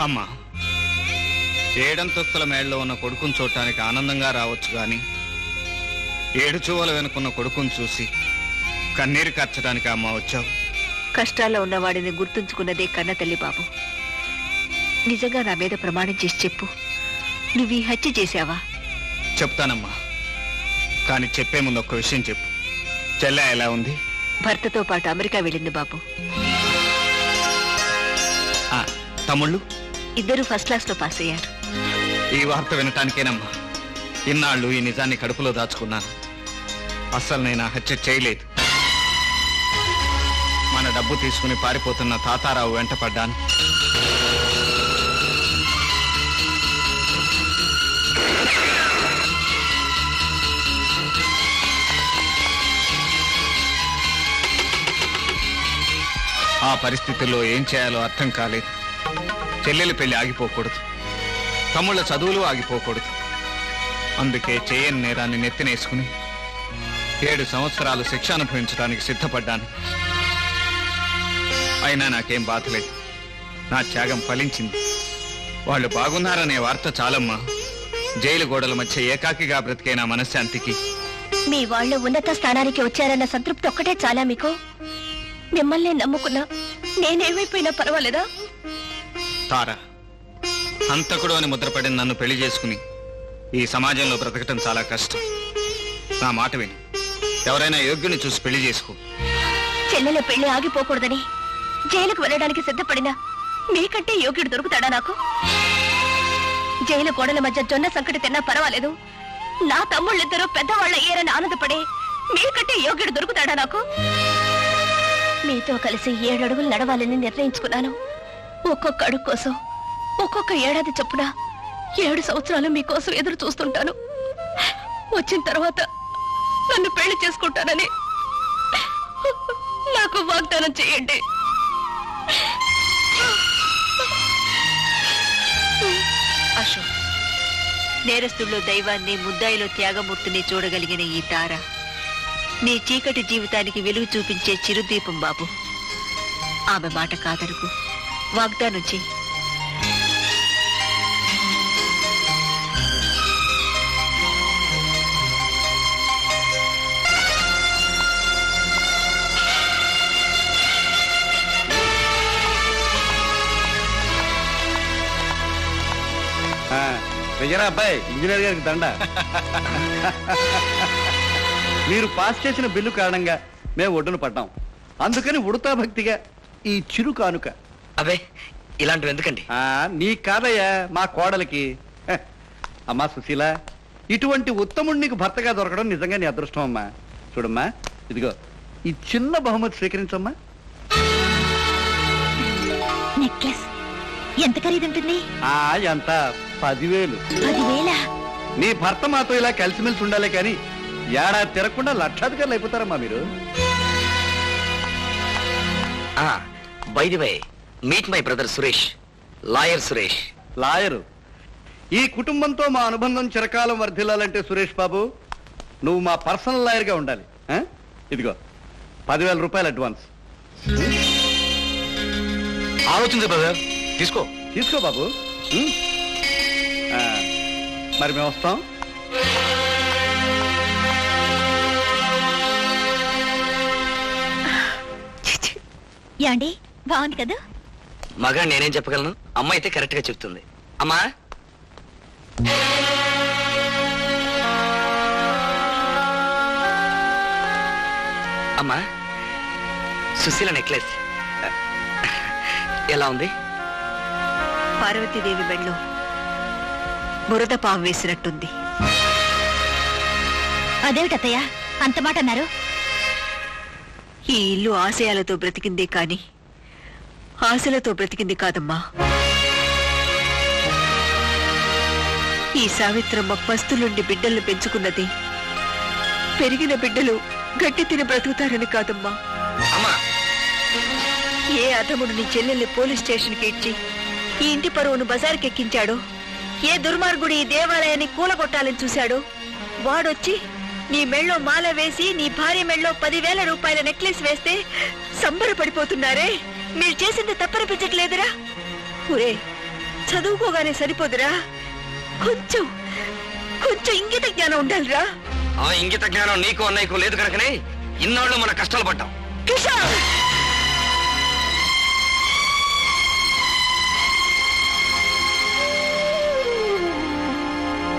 అమ్మా ఏడంతస్తుల మేడలో ఉన్న కొడుకుని చూడటానికి ఆనందంగా రావచ్చు గాని ఏడు చువ్వల వెనుకున్న కొడుకుని చూసి కన్నీరు కార్చడానికి అమ్మ వచ్చావు. కష్టాల్లో ఉన్నవాడిని గుర్తుంచుకున్నదే కన్న తల్లి బాబు. నిజంగా నా మీద ప్రమాణం చేసి చెప్పు. నువ్వు ఈ హత్య చేశావా? చెప్తానమ్మా. కానీ చెప్పే ముందు ఒక్క విషయం చెప్పు. చెల్లె ఎలా ఉంది? భర్తతో పాటు అమెరికా వెళ్ళింది బాబు. ఆ, తమ్ముళ్ళు? ఇద్దరు ఫస్ట్ క్లాస్లో పాస్ అయ్యారు. ఈ వార్త వినటానికేనమ్మా. ఇన్నాళ్ళు ఈ నిజాన్ని కడుపులో దాచుకున్నాను. అస్సలు నేను ఆ హత్య చేయలేదు. మన డబ్బు తీసుకుని పారిపోతున్న తాతారావు వెంట పడ్డాను ఆ పరిస్థితుల్లో ఏం చేయాలో అర్థం కాలేదు. చెల్లెలి పెళ్ళి ఆగిపోకూడదు. తమ్ముళ్ళ చదువులు ఆగిపోకూడదు. అందుకే చేయని నేరాన్ని నెత్తినేసుకుని ఏడు సంవత్సరాలు శిక్ష అనుభవించడానికి సిద్ధపడ్డాను. అయినా నాకేం బాధ లేదు. నా త్యాగం ఫలించింది. వాళ్ళు బాగున్నారనే వార్త చాలమ్మా. జైలు గోడల మధ్య ఏకాకిగా బ్రతికే నా మనశ్శాంతికి. మీ వాళ్ళు ఉన్నత స్థానానికి వచ్చారన్న సంతృప్తి ఒక్కటే చాలా మీకు. మిమ్మల్ని నమ్ముకున్నా నేనేమైపోయినా పర్వాలేదా? తార. హంతకుడు అని ముద్రపడిన నన్ను పెళ్ళి చేసుకుని ఈ సమాజంలో బ్రతకటం చాలా కష్టం. నా మాట విని. ఎవరైనా యోగ్యుని చూసి పెళ్ళి చేసుకో. చెల్లెల పెళ్ళి ఆగిపోకూడదని జైలుకు వెళ్ళడానికి సిద్ధపడినా మీకంటే యోగ్యుడు దొరుకుతాడా నాకు? జైలు గోడల మధ్య జొన్న సంకటి తిన్నా పర్వాలేదు. నా తమ్ముళ్ళిద్దరూ పెద్దవాళ్ళ ఏరని ఆనందపడే మీకంటే యోగ్యుడు దొరుకుతాడా నాకు? మీతో కలిసి ఏడు అడుగులు నడవాలని నిర్ణయించుకున్నాను. ఒక్కొక్క అడుగు కోసం ఒక్కొక్క ఏడాది చొప్పున ఏడు సంవత్సరాలు మీకోసం ఎదురు చూస్తుంటాను. వచ్చిన తర్వాత నన్ను పెళ్ళి చేసుకుంటానని నాకు వాగ్దానం చేయండి. అశోక్ నేరస్తుల్లో దైవాన్ని ముద్దాయిలో త్యాగమూర్తిని చూడగలిగిన ఈ తార నీ చీకటి జీవితానికి వెలుగు చూపించే చిరుదీపం బాబు. ఆమె మాట కాదనుకు. వాగ్దానం చెయ్యి విజయరా అబ్బాయి ఇంజనీర్ గారికి దండ. మీరు పాస్ చేసిన బిల్లు కారణంగా మేము ఒడ్డున పడ్డాం. అందుకని ఉడతా భక్తిగా ఈ చిరు కానుక అబే ఇలాంటివి ఎందుకండి? ఆ, నీ కాదయ్యా మా కోడలికి. అమ్మా సుశీల ఇటువంటి ఉత్తముడు నీకు భర్తగా దొరకడం నిజంగా నీ అదృష్టం అమ్మా. చూడమ్మా ఇదిగో ఈ చిన్న బహుమతి స్వీకరించమ్మా. నెక్లెస్ ఎంత ఖరీదుంటుంది? ఆ ఎంత? పదివేలు. పదివేల? నీ భర్త మాతో ఇలా కలిసిమెలిసి ఉండాలి కానీ ఏడాది తిరగకుండా లక్షాధికారులు అయిపోతారమ్మా మీరు. By the way meet my brother Suresh lawyer Suresh lawyer ఈ కుటుంబంతో మా అనుబంధం చిరకాలం వర్ధిల్లాలంటే సురేష్ బాబు నువ్వు మా పర్సనల్ లాయర్గా ఉండాలి. ఆ? ఇదిగో పదివేల రూపాయలు అడ్వాన్స్. ఆలోచించు బ్రదర్ తీసుకో. తీసుకో బాబు? ఆ, మరి మేము వస్తాం. యాండి బాగుంది కదా? మగా నేనేం చెప్పగలను? అమ్మ అయితే కరెక్ట్గా చెప్తుంది. అమ్మా? అమ్మా? సుశీల నెక్లెస్ ఎలా ఉంది? పార్వతీదేవి మెళ్ళో బురద పాము వేసినట్టుంది. అదేమిటత్తయ్య? అంత మాట అన్నారు? ఈ ఇల్లు ఆశయాలతో బ్రతికిందే కానీ ఆశలతో బ్రతికింది కాదమ్మా. ఈ సావిత్రమ్మ పస్తులుండి బిడ్డలను పెంచుకున్నది. పెరిగిన బిడ్డలు గట్టి తిని బ్రతుకుతారని కాదమ్మా. ఏ అధముడు నీ చెల్లెల్ని పోలీస్ స్టేషన్కి ఇచ్చి ఈ ఇంటి పరువును బజార్కి ఎక్కించాడో ఏ దుర్మార్గుడు ఈ దేవాలయాన్ని కూలగొట్టాలని చూశాడో? వాడొచ్చి నీ మెళ్ళో మాల వేసి నీ భార్య మెళ్ళో పదివేల రూపాయల నెక్లెస్ వేస్తే సంబరపడిపోతున్నారే? మీరు చేసింది తప్పనిపించట్లేదురా? ఒరే చదువుకోగానే సరిపోదురా? కొంచెం కొంచెం ఇంగిత జ్ఞానం ఉండాలిరా? ఆ ఇంగిత జ్ఞానం నీకు అన్నయ్యకు లేదు కనుకనే ఇన్నాళ్ళు మన కష్టాలు పడ్డాం. కిషోర్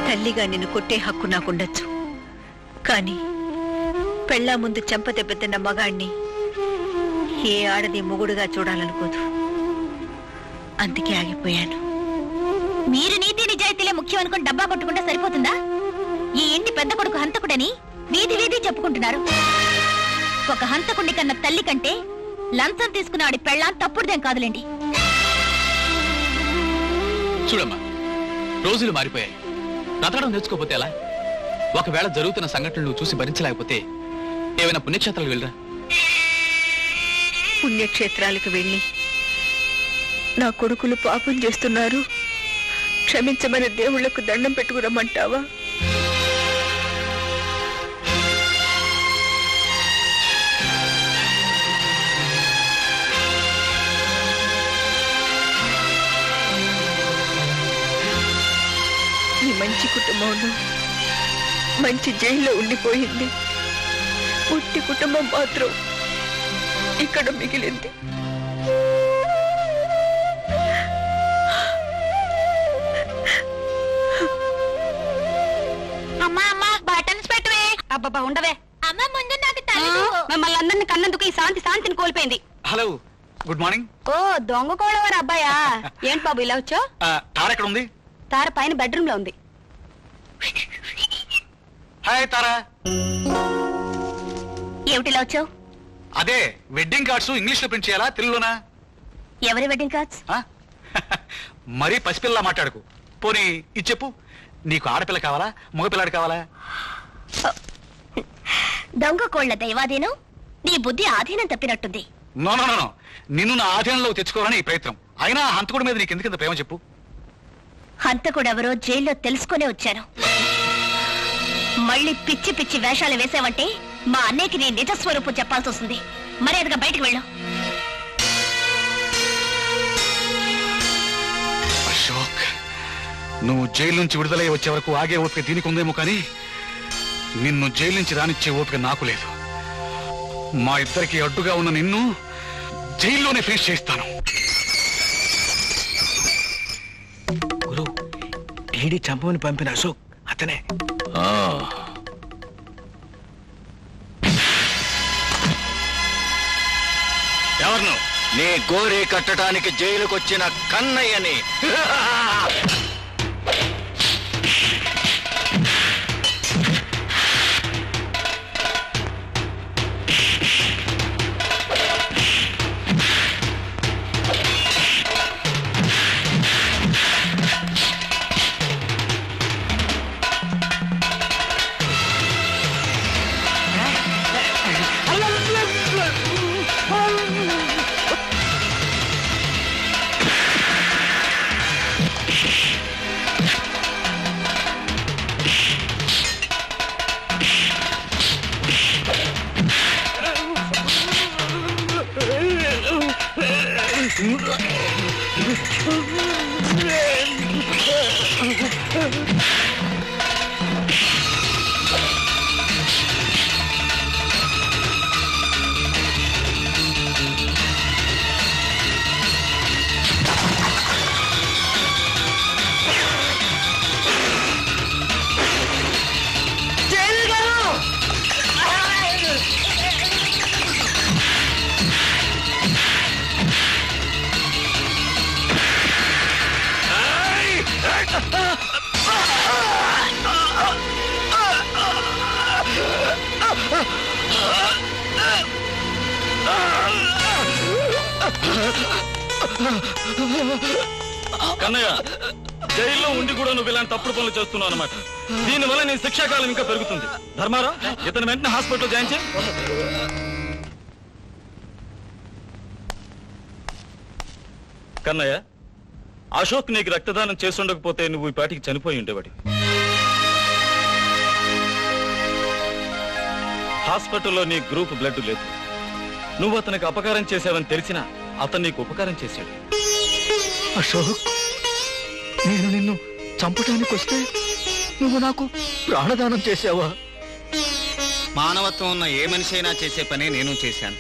తల్లిగా నిన్ను కొట్టే హక్కు నాకుండొచ్చు కానీ పెళ్ళా ముందు చెంప దెబ్బతిన్న మగాణ్ణి ఏ ఆడది మొగుడుగా చూడాలనుకోదు. అందుకే ఆగిపోయాను. మీరు నీతి నిజాయితీలే ముఖ్యం అనుకుని డబ్బా కొట్టుకుంటే సరిపోతుందా? ఈ ఇంటి పెద్ద కొడుకు హంతకుడని వీధి వీధి చెప్పుకుంటున్నారు. ఒక హంతకుడి కన్న తల్లి కంటే లంచం తీసుకున్న ఆడి పెళ్ళాం తప్పుడుదేం కాదులేండి. చూడమ్మా రోజులు మారిపోయాయి. బ్రతకడం నేర్చుకోపోతే ఎలా? ఒకవేళ జరుగుతున్న సంఘటనలు చూసి భరించలేకపోతే ఏమైనా పుణ్యక్షేత్రాలకు వెళ్ళరా? పుణ్యక్షేత్రాలకు వెళ్ళి. నా కొడుకులు పాపం చేస్తున్నారు. క్షమించమని దేవుళ్ళకు దండం పెట్టుకురమ్మంటావా? ఈ మంచి కుటుంబంలో మంచి జైల్లో ఉండిపోయింది. పుట్టి కుటుంబం మాత్రం ఇక్కడ మిగిలింది. అమ్మా అమ్మా బటన్స్ పెట్టవే. అబ్బబ్బా ఉండవే. అమ్మ ముందు నాకు మిమ్మల్ని అందరిని కన్నందుకు ఈ శాంతి శాంతిని కోల్పోయింది. హలో గుడ్ మార్నింగ్ ఓ దొంగ కోడవారు అబ్బాయా? ఏంటి బాబు ఇలా తార ఎక్కడ ఉంది? తార పైన బెడ్రూమ్లో ఉంది. హాయ్ తారా. ఏమిటి ఇలా వచ్చావు? అదే వెడ్డింగ్ కార్డ్స్ ఇంగ్లీష్లో ప్రింట్ చేయాలా తెలుగులోనా? ఎవరి వెడ్డింగ్ కార్డ్స్ ఆ? మరీ పసిపిల్ల మాట్లాడుకు. పోనీ ఇది చెప్పు. నీకు ఆడపిల్ల కావాలా? మగపిల్లాడు కావాలా? దొంగ కోళ్ళ దైవాధీనం నీ బుద్ధి ఆధీనం తప్పినట్టుంది. No no no no. నిన్ను నా ఆధీనంలోకి తెచ్చుకోవాలని ఈ ప్రయత్నం. అయినా ఆ హంతకుడి మీద నీకు ఎందుకంత ప్రేమ చెప్పు? హంతకుడెవరో జైల్లో తెలుసుకునే వచ్చాను. మళ్ళీ పిచ్చి పిచ్చి వేషాలు వేసావంటే మా అన్నయ్యకి నీ నిజ స్వరూపం చెప్పాల్సి వస్తుంది. మర్యాదగా బయటకు వెళ్ళు. అశోక్ నువ్వు జైలు నుంచి విడుదలై వచ్చే వరకు ఆగే ఓపిక దీనికి ఉందేమో కానీ నిన్ను జైలు నుంచి రానిచ్చే ఓపిక నాకు లేదు. మా ఇద్దరికి అడ్డుగా ఉన్న నిన్ను జైల్లోనే ఫినిష్ చేస్తాను గురు ఈడి చంపమని పంపిన అశోక్ అతనే. నీ గోరే కట్టడానికి జైలుకొచ్చిన కన్నయ్యని. కన్నయ్య జైల్లో ఉండి కూడా నువ్వు ఇలాంటి తప్పుడు పనులు చేస్తున్నావు అనమాట దీనివల్ల నీ శిక్షాకాలం ఇంకా పెరుగుతుంది. ధర్మారా ఇతను వెంటనే హాస్పిటల్ జాయిన్ చేయి. కన్నయ్య అశోక్ నీకు రక్తదానం చేసుండకపోతే నువ్వు ఈ పాటికి చనిపోయి ఉండేవాడి. హాస్పిటల్లో నీ గ్రూప్ బ్లడ్ లేదు. నువ్వు అతనికి అపకారం చేశావని తెలిసినా అతను నీకు ఉపకారం చేశాడు. అశోక్ నేను నిన్ను చంపటానికి వస్తే నువ్వు నాకు ప్రాణదానం చేసావా మానవత్వం ఉన్న ఏ మనిషి అయినా చేసే పనే నేను చేశాను.